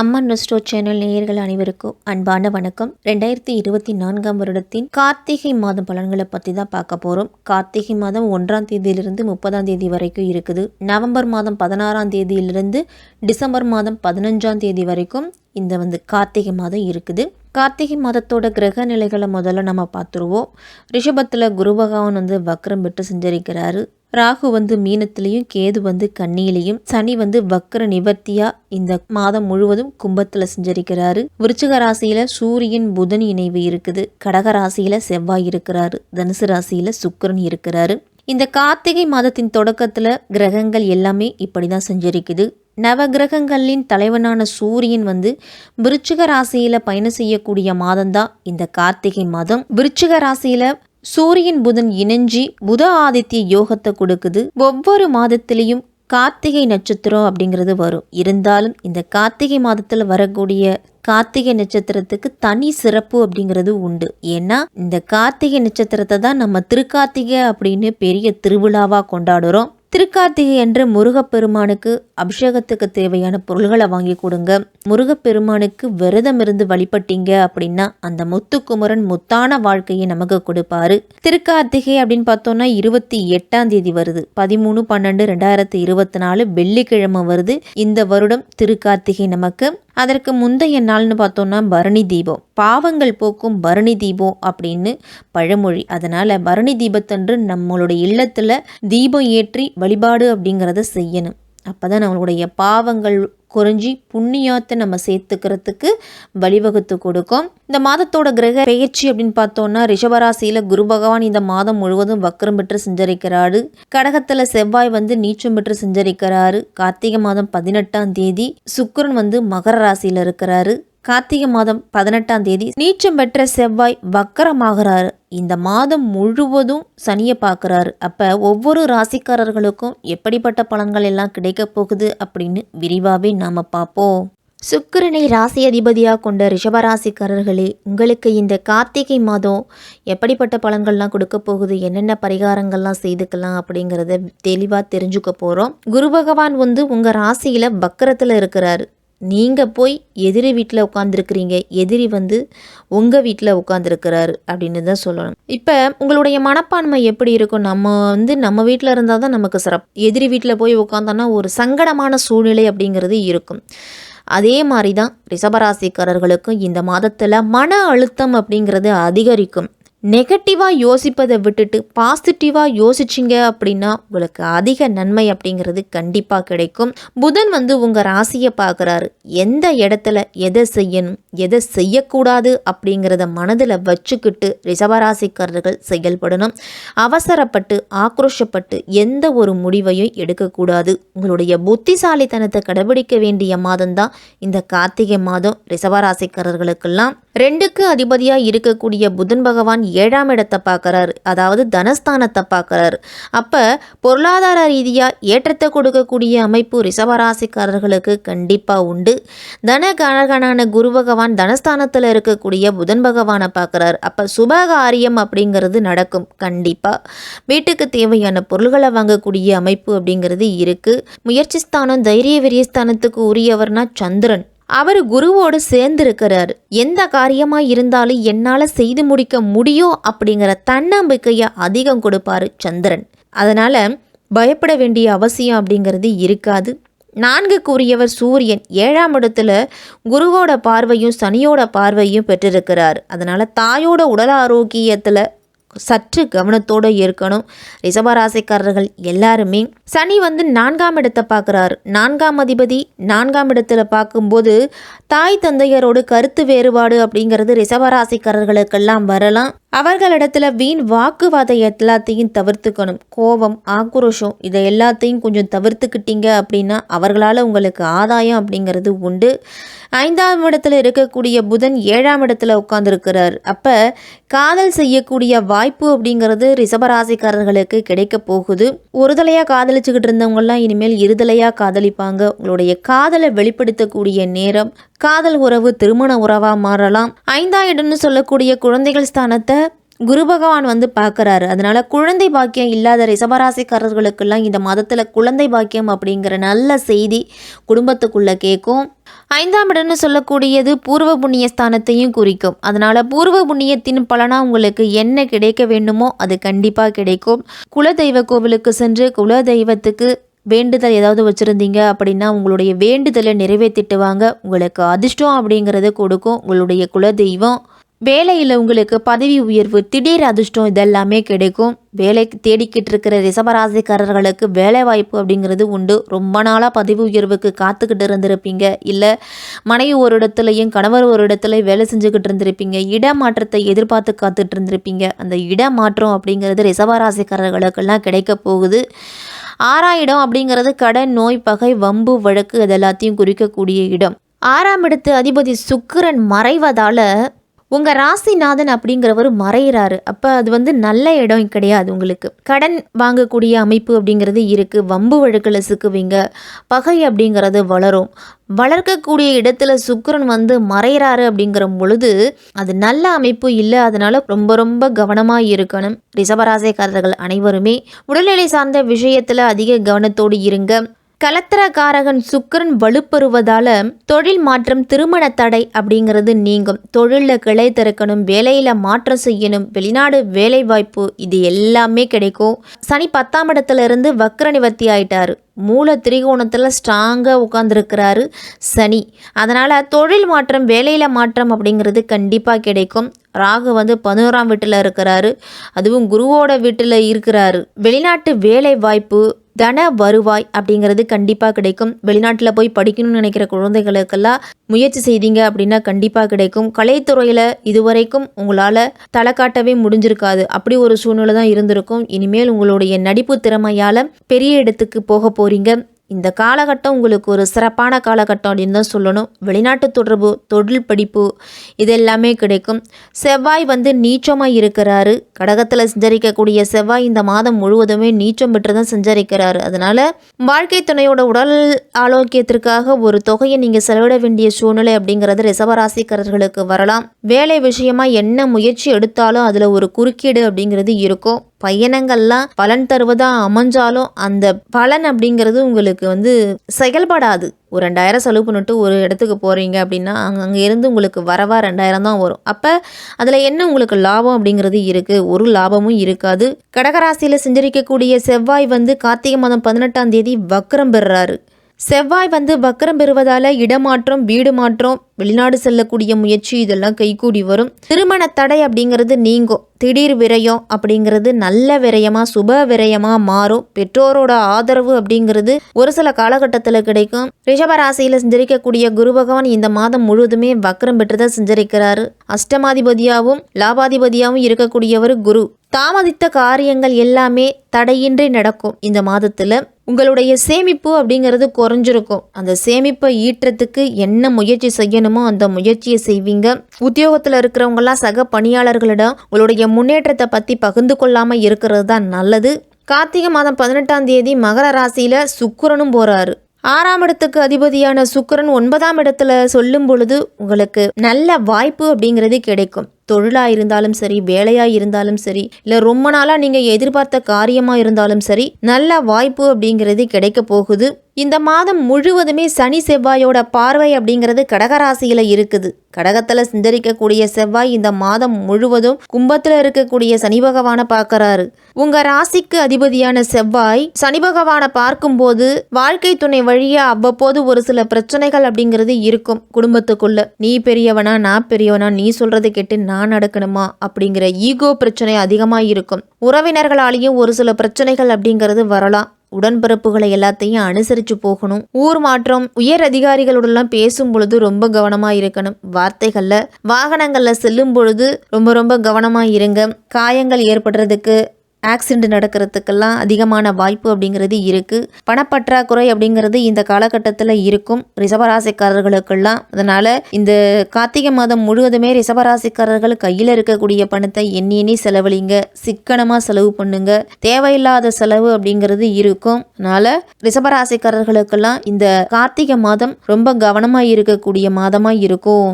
அம்மன் நெஸ்டோ channel நேயர்கள் அனைவருக்கும் அன்பான வணக்கம். ரெண்டாயிரத்தி இருபத்தி நான்காம் வருடத்தின் கார்த்திகை மாதம் பலன்களை பற்றி தான் பார்க்க போகிறோம் கார்த்திகை மாதம் ஒன்றாம் தேதியிலிருந்து முப்பதாம் தேதி வரைக்கும் இருக்குது. நவம்பர் மாதம் பதினாறாம் தேதியிலிருந்து டிசம்பர் மாதம் பதினஞ்சாம் தேதி வரைக்கும் இந்த வந்து கார்த்திகை மாதம் இருக்குது. கார்த்திகை மாதத்தோட கிரக நிலைகளை முதல்ல நம்ம பார்த்துருவோம். ரிஷபத்தில் குரு பகவான் வந்து வக்ரம் விட்டு செஞ்சரிக்கிறாரு. ராகு வந்து மீனத்திலையும் கேது வந்து கண்ணியிலையும் சனி வந்து வக்கர நிவர்த்தியா இந்த மாதம் முழுவதும் கும்பத்துல செஞ்சரிக்கிறாரு. விருச்சிக ராசியில சூரியன் புதன் இணைவு இருக்குது. கடக ராசியில செவ்வாய் இருக்கிறாரு. தனுசு ராசியில சுக்கரன் இருக்கிறாரு. இந்த கார்த்திகை மாதத்தின் தொடக்கத்தில் கிரகங்கள் எல்லாமே இப்படி தான் செஞ்சிருக்குது. நவ கிரகங்களின் தலைவனான சூரியன் வந்து விருச்சிக ராசியில் பயணம் செய்யக்கூடிய மாதம்தான் இந்த கார்த்திகை மாதம். விருச்சிக ராசியில் சூரியன் புதன் இணைஞ்சி புத ஆதித்ய யோகத்தை கொடுக்குது. ஒவ்வொரு மாதத்திலையும் கார்த்திகை நட்சத்திரம் அப்படிங்கிறது வரும். இருந்தாலும் இந்த கார்த்திகை மாதத்தில் வரக்கூடிய கார்த்திகை நட்சத்திரத்துக்கு தனி சிறப்பு அப்படிங்கிறது உண்டு. ஏன்னா இந்த கார்த்திகை நட்சத்திரத்தை தான் நம்ம திருக்கார்த்திகை அப்படின்னு பெரிய திருவிழாவாக கொண்டாடுறோம். திருக்கார்த்திகை என்ற முருகப்பெருமானுக்கு அபிஷேகத்துக்கு தேவையான பொருள்களை வாங்கி கொடுங்க. முருகப்பெருமானுக்கு விரதம் இருந்து வழிபட்டீங்க அப்படின்னா அந்த முத்துக்குமரன் முத்தான வாழ்க்கையை நமக்கு கொடுப்பாரு. திருக்கார்த்திகை அப்படின்னு பார்த்தோம்னா இருபத்தி எட்டாம் தேதி வருது. பதிமூணு பன்னெண்டு ரெண்டாயிரத்தி இருபத்தி நாலு வெள்ளிக்கிழமை வருது. இந்த வருடம் திருக்கார்த்திகை நமக்கு அதற்கு முந்தைய நாள்னு பார்த்தோன்னா பரணி தீபம். பாவங்கள் போக்கும் பரணி தீபம் அப்படின்னு பழமொழி. அதனால் பரணி தீபத்தன்று நம்மளுடைய இல்லத்தில் தீபம் ஏற்றி வழிபாடு அப்படிங்கிறத செய்யணும். அப்போ தான் நம்மளுடைய பாவங்கள் குறைஞ்சி புண்ணியாத்தை நம்ம சேர்த்துக்கிறதுக்கு வழிவகுத்து கொடுக்கும். இந்த மாதத்தோட கிரக பெயர்ச்சி அப்படின்னு பார்த்தோம்னா ரிஷபராசியில் குரு பகவான் இந்த மாதம் முழுவதும் வக்கரம் பெற்று செஞ்சரிக்கிறாரு. கடகத்தில் செவ்வாய் வந்து நீச்சம் பெற்று செஞ்சரிக்கிறாரு. கார்த்திகை மாதம் பதினெட்டாம் தேதி சுக்கரன் வந்து மகர ராசியில் இருக்கிறாரு. கார்த்திகை மாதம் பதினெட்டாம் தேதி நீச்சம் பெற்ற செவ்வாய் வக்கரமாகிறாரு. இந்த மாதம் முழுவதும் சனியை பார்க்குறாரு. அப்போ ஒவ்வொரு ராசிக்காரர்களுக்கும் எப்படிப்பட்ட பலன்கள் எல்லாம் கிடைக்க போகுது அப்படின்னு விரிவாகவே நாம் பார்ப்போம். சுக்கிரனை ராசி அதிபதியாக கொண்ட ரிஷபராசிக்காரர்களே உங்களுக்கு இந்த கார்த்திகை மாதம் எப்படிப்பட்ட பலன்கள்லாம் கொடுக்க போகுது என்னென்ன பரிகாரங்கள்லாம் செய்துக்கலாம் அப்படிங்கிறத தெளிவாக தெரிஞ்சுக்க போகிறோம் குரு பகவான் வந்து உங்கள் ராசியில் பக்கரத்தில் இருக்கிறாரு. நீங்கள் போய் எதிரி வீட்டில் உட்காந்துருக்கிறீங்க எதிரி வந்து உங்கள் வீட்டில் உட்காந்துருக்கிறாரு அப்படின்னு தான் சொல்லணும். இப்போ உங்களுடைய மனப்பான்மை எப்படி இருக்கும்? நம்ம வந்து நம்ம வீட்டில் இருந்தால் தான் நமக்கு சிறப்பு. எதிரி வீட்டில் போய் உட்காந்தோன்னா ஒரு சங்கடமான சூழ்நிலை அப்படிங்கிறது இருக்கும். அதே மாதிரி தான் ரிஷபராசிக்காரர்களுக்கும் இந்த மாதத்தில் மன அழுத்தம் அப்படிங்கிறது அதிகரிக்கும். நெகட்டிவாக யோசிப்பதை விட்டுட்டு பாசிட்டிவாக யோசிச்சிங்க அப்படின்னா உங்களுக்கு அதிக நன்மை அப்படிங்கிறது கண்டிப்பாக கிடைக்கும். புதன் வந்து உங்கள் ராசியை பார்க்குறாரு. எந்த இடத்துல எதை செய்யணும் எதை செய்யக்கூடாது அப்படிங்கிறத மனதில் வச்சுக்கிட்டு ரிசவராசிக்காரர்கள் செயல்படணும். அவசரப்பட்டு ஆக்ரோஷப்பட்டு எந்த ஒரு முடிவையும் எடுக்கக்கூடாது. உங்களுடைய புத்திசாலித்தனத்தை கடைபிடிக்க வேண்டிய மாதம் தான் இந்த கார்த்திகை மாதம் ரிசவராசிக்காரர்களுக்கெல்லாம் ரெண்டுக்கு அதிபதியாக இருக்கக்கூடிய புதன் பகவான் ஏழாம் இடத்தை பார்க்குறாரு. அதாவது தனஸ்தானத்தை பார்க்குறாரு. அப்போ பொருளாதார ரீதியாக ஏற்றத்தை கொடுக்கக்கூடிய அமைப்பு ரிஷபராசிக்காரர்களுக்கு கண்டிப்பாக உண்டு. தன கழகனான குரு பகவான் தனஸ்தானத்தில் இருக்கக்கூடிய புதன் பகவானை பார்க்குறாரு. அப்போ சுபகாரியம் அப்படிங்கிறது நடக்கும். கண்டிப்பாக வீட்டுக்கு தேவையான பொருள்களை வாங்கக்கூடிய அமைப்பு அப்படிங்கிறது இருக்குது முயற்சி ஸ்தானம் தைரிய விரியஸ்தானத்துக்கு உரியவர்னா சந்திரன். அவர் குருவோடு சேர்ந்திருக்கிறார். எந்த காரியமாக இருந்தாலும் என்னால் செய்து முடிக்க முடியும் அப்படிங்கிற தன்னம்பிக்கையை அதிகம் கொடுப்பாரு சந்திரன். அதனால் பயப்பட வேண்டிய அவசியம் அப்படிங்கிறது இருக்காது. நான்கு கூறியவர் சூரியன் ஏழாம் இடத்துல குருவோட பார்வையும் சனியோட பார்வையும் பெற்றிருக்கிறார். அதனால் தாயோட உடல் ஆரோக்கியத்தில் சற்று கவனத்தோடு இருக்கணும். ரிஷபராசிக்காரர்கள் எல்லாருமே சனி வந்து நான்காம் இடத்தை பார்க்குறாரு. நான்காம் அதிபதி நான்காம் இடத்துல பார்க்கும்போது தாய் தந்தையரோடு கருத்து வேறுபாடு அப்படிங்கிறது ரிஷபராசிக்காரர்களுக்கெல்லாம் வரலாம். அவர்களிடத்துல வீண் வாக்குவாதம் எல்லாத்தையும் தவிர்த்துக்கணும். கோபம் ஆக்ரோஷம் இதை எல்லாத்தையும் கொஞ்சம் தவிர்த்துக்கிட்டீங்க அப்படின்னா அவர்களால் உங்களுக்கு ஆதாயம் அப்படிங்கிறது உண்டு. ஐந்தாம் இடத்துல இருக்கக்கூடிய புதன் ஏழாம் இடத்துல உட்கார்ந்துருக்கிறார். அப்போ காதல் செய்யக்கூடிய வாய்ப்பு அப்படிங்கிறது ரிஷபராசிக்காரர்களுக்கு கிடைக்க போகுது. ஒருதலையாக காதலிச்சுக்கிட்டு இருந்தவங்கலாம் இனிமேல் இருதலையாக காதலிப்பாங்க. உங்களுடைய காதலை வெளிப்படுத்தக்கூடிய நேரம் காதல் உறவு திருமண உறவாக மாறலாம். ஐந்தாம் இடம்னு சொல்லக்கூடிய குழந்தைகள் ஸ்தானத்தை குரு பகவான் வந்து பார்க்குறாரு. அதனால் குழந்தை பாக்கியம் இல்லாத ரிசபராசிக்காரர்களுக்கெல்லாம் இந்த மதத்தில் குழந்தை பாக்கியம் அப்படிங்கிற நல்ல செய்தி குடும்பத்துக்குள்ளே கேட்கும். ஐந்தாம் இடம்னு சொல்லக்கூடியது பூர்வ புண்ணிய ஸ்தானத்தையும் குறிக்கும். அதனால் பூர்வ புண்ணியத்தின் பலனாக உங்களுக்கு என்ன கிடைக்க வேண்டுமோ அது கண்டிப்பாக கிடைக்கும். குலதெய்வ கோவிலுக்கு சென்று குலதெய்வத்துக்கு வேண்டுதல் ஏதாவது வச்சுருந்தீங்க அப்படின்னா உங்களுடைய வேண்டுதலை நிறைவேற்றிட்டு வாங்க. உங்களுக்கு அதிர்ஷ்டம் அப்படிங்கிறத கொடுக்கும். உங்களுடைய குலதெய்வம் வேலையில் உங்களுக்கு பதவி உயர்வு திடீர் அதிர்ஷ்டம் இதெல்லாமே கிடைக்கும். வேலைக்கு தேடிக்கிட்டு இருக்கிற ரிசபராசிக்காரர்களுக்கு வேலை வாய்ப்பு அப்படிங்கிறது உண்டு. ரொம்ப நாளாக பதவி உயர்வுக்கு காத்துக்கிட்டு இருந்திருப்பீங்க. இல்லை மனைவி ஒரு இடத்துலையும் கணவர் ஒரு இடத்துலையும் வேலை செஞ்சுக்கிட்டு இருந்திருப்பீங்க. இடமாற்றத்தை எதிர்பார்த்து காத்துட்டு இருந்திருப்பீங்க. அந்த இடமாற்றம் அப்படிங்கிறது ரிசபராசிக்காரர்களுக்கெல்லாம் கிடைக்க போகுது. ஆறாம் இடம் அப்படிங்கிறது கடன் நோய் பகை வம்பு வழக்கு இது எல்லாத்தையும் குறிக்கக்கூடிய இடம். ஆறாம் இடத்து அதிபதி சுக்கிரன் மறைவதால் உங்கள் ராசிநாதன் அப்படிங்கிறவர் மறையிறாரு. அப்போ அது வந்து நல்ல இடம் கிடையாது உங்களுக்கு. கடன் வாங்கக்கூடிய அமைப்பு அப்படிங்கிறது இருக்குது வம்பு வழக்கில் சிக்குவீங்க. பகை அப்படிங்கிறது வளரும். வளர்க்கக்கூடிய இடத்துல சுக்கரன் வந்து மறையிறாரு அப்படிங்கிற பொழுது அது நல்ல அமைப்பு இல்லை. அதனால ரொம்ப ரொம்ப கவனமாக இருக்கணும். ரிசபராசைக்காரர்கள் அனைவருமே உடல்நிலை சார்ந்த விஷயத்தில் அதிக கவனத்தோடு இருங்க. கலத்திரக்காரகன் சுக்கரன் வலுப்பெறுவதால் தொழில் மாற்றம் திருமண தடை அப்படிங்கிறது நீங்கும். தொழிலில் கிளை திறக்கணும் வேலையில் மாற்றம் செய்யணும் வெளிநாடு வேலை வாய்ப்பு இது எல்லாமே கிடைக்கும். சனி பத்தாம் இடத்துல இருந்து வக்ர நிவர்த்தி ஆயிட்டாரு. மூல திரிகோணத்தில் ஸ்ட்ராங்காக உட்காந்துருக்கிறாரு சனி. அதனால் தொழில் மாற்றம் வேலையில் மாற்றம் அப்படிங்கிறது கண்டிப்பாக கிடைக்கும். ராகு வந்து பதினோராம் வீட்டில் இருக்கிறாரு. அதுவும் குருவோட வீட்டில் இருக்கிறாரு. வெளிநாட்டு வேலை வாய்ப்பு தன வருவாய் அப்படிங்கிறது கண்டிப்பாக கிடைக்கும். வெளிநாட்டில் போய் படிக்கணும்னு நினைக்கிற குழந்தைகளுக்கெல்லாம் முயற்சி செய்தீங்க அப்படின்னா கண்டிப்பாக கிடைக்கும். கலைத்துறையில் இதுவரைக்கும் உங்களால் தலை காட்டவே முடிஞ்சிருக்காது. அப்படி ஒரு சூழ்நிலை தான் இருந்திருக்கும். இனிமேல் உங்களுடைய நடிப்பு திறமையால் பெரிய இடத்துக்கு போக போகிறீங்க இந்த காலகட்டம் உங்களுக்கு ஒரு சிறப்பான காலகட்டம் அப்படின்னு தான் சொல்லணும். வெளிநாட்டு தொடர்பு தொழில் படிப்பு இது எல்லாமே கிடைக்கும். செவ்வாய் வந்து நீச்சமாக இருக்கிறாரு. கடகத்தில் சஞ்சரிக்கக்கூடிய செவ்வாய் இந்த மாதம் முழுவதுமே நீச்சம் பெற்று தான் சஞ்சரிக்கிறார். அதனால் வாழ்க்கை துணையோட உடல் ஆரோக்கியத்திற்காக ஒரு தொகையை நீங்கள் செலவிட வேண்டிய சூழ்நிலை அப்படிங்கிறது ரிசவராசிக்காரர்களுக்கு வரலாம். வேலை விஷயமா என்ன முயற்சி எடுத்தாலும் அதில் ஒரு குறுக்கீடு அப்படிங்கிறது இருக்கும். பயணங்கள்லாம் பலன் தருவதாக அமைஞ்சாலும் அந்த பலன் அப்படிங்கிறது உங்களுக்கு வந்து செயல்படாது. ஒரு ரெண்டாயிரம் செலவு பண்ணிட்டு ஒரு இடத்துக்கு போகிறீங்க அப்படின்னா அங்கே அங்கே இருந்து உங்களுக்கு வரவா ரெண்டாயிரம் தான் வரும். அப்போ அதில் என்ன உங்களுக்கு லாபம் அப்படிங்கிறது இருக்குது ஒரு லாபமும் இருக்காது. கடகராசியில் செஞ்சரிக்கக்கூடிய செவ்வாய் வந்து கார்த்திகை மாதம் பதினெட்டாம் தேதி வக்ரம் பெறுறாரு. செவ்வாய் வந்து வக்கரம் பெறுவதால் இடமாற்றம் வீடு மாற்றம் வெளிநாடு செல்லக்கூடிய முயற்சி இதெல்லாம் கைகூடி வரும். திருமண தடை அப்படிங்கிறது நீங்கும். திடீர் விரயம் அப்படிங்கிறது நல்ல விரயமாக சுப விரயமாக மாறும். பெற்றோரோட ஆதரவு அப்படிங்கிறது ஒரு சில காலகட்டத்தில் கிடைக்கும். ரிஷபராசியில் சஞ்சரிக்கக்கூடிய குரு பகவான் இந்த மாதம் முழுவதுமே வக்கரம் பெற்றுதான் சஞ்சரிக்கிறாரு. அஷ்டமாதிபதியாகவும் லாபாதிபதியாகவும் இருக்கக்கூடியவர் குரு. தாமதித்த காரியங்கள் எல்லாமே தடையின்றி நடக்கும். இந்த மாதத்தில் உங்களுடைய சேமிப்பு அப்படிங்கிறது குறைஞ்சிருக்கும். அந்த சேமிப்பை ஈட்டுறதுக்கு என்ன முயற்சி செய்யணுமோ அந்த முயற்சியை செய்வீங்க. உத்தியோகத்தில் இருக்கிறவங்கலாம் சக பணியாளர்களிடம் உங்களுடைய முன்னேற்றத்தை பற்றி பகிர்ந்து கொள்ளாமல் இருக்கிறது தான் நல்லது. கார்த்திகை மாதம் பதினெட்டாம் தேதி மகர ராசியில் சுக்கிரனும் போகிறாரு ஆறாம் இடத்துக்கு அதிபதியான சுக்கரன் ஒன்பதாம் இடத்துல சொல்லும் பொழுது உங்களுக்கு நல்ல வாய்ப்பு அப்படிங்கிறது கிடைக்கும். தொழிலாக இருந்தாலும் சரி வேலையாக இருந்தாலும் சரி இல்லை ரொம்ப நாளாக நீங்கள் எதிர்பார்த்த காரியமாக இருந்தாலும் சரி நல்ல வாய்ப்பு அப்படிங்கிறது கிடைக்க போகுது. இந்த மாதம் முழுவதுமே சனி செவ்வாயோட பார்வை அப்படிங்கிறது கடகராசியில் இருக்குது. கடகத்தில் சிந்தரிக்கக்கூடிய செவ்வாய் இந்த மாதம் முழுவதும் கும்பத்தில் இருக்கக்கூடிய சனி பகவானை பார்க்கறாரு. உங்க ராசிக்கு அதிபதியான செவ்வாய் சனி பகவானை பார்க்கும்போது வாழ்க்கை துணை வழியா அவ்வப்போது ஒரு சில பிரச்சனைகள் அப்படிங்கிறது இருக்கும் குடும்பத்துக்குள்ள. நீ பெரியவனா நான் பெரியவனா நீ சொல்றது கேட்டு நான் நடக்கணுமா அப்படிங்கிற ஈகோ பிரச்சனை அதிகமாக இருக்கும் உறவினர்களாலேயும் ஒரு சில பிரச்சனைகள் அப்படிங்கிறது வரலாம். உடன்பிறப்புகளை எல்லாத்தையும் அனுசரித்து போகணும். ஊர் மாற்றம் உயர் அதிகாரிகளுடன்லாம் பேசும் பொழுது ரொம்ப கவனமாக இருக்கணும். வார்த்தைகளில் வாகனங்களில் செல்லும் பொழுது ரொம்ப ரொம்ப கவனமாக இருங்க. காயங்கள் ஏற்படுறதுக்கு ஆக்சிடென்ட் நடக்கிறதுக்கெல்லாம் அதிகமான வாய்ப்பு அப்படிங்கிறது இருக்குது பணப்பற்றாக்குறை அப்படிங்கிறது இந்த காலகட்டத்தில் இருக்கும். ரிசபராசிக்காரர்களுக்கெல்லாம் அதனால் இந்த கார்த்திகை மாதம் முழுவதுமே ரிசபராசிக்காரர்கள் கையில் இருக்கக்கூடிய பணத்தை எண்ணி எண்ணி செலவழிங்க. சிக்கனமாக செலவு பண்ணுங்க. தேவையில்லாத செலவு அப்படிங்கிறது இருக்கும். அதனால் ரிசபராசிக்காரர்களுக்கெல்லாம் இந்த கார்த்திகை மாதம் ரொம்ப கவனமாக இருக்கக்கூடிய மாதமாக இருக்கும்.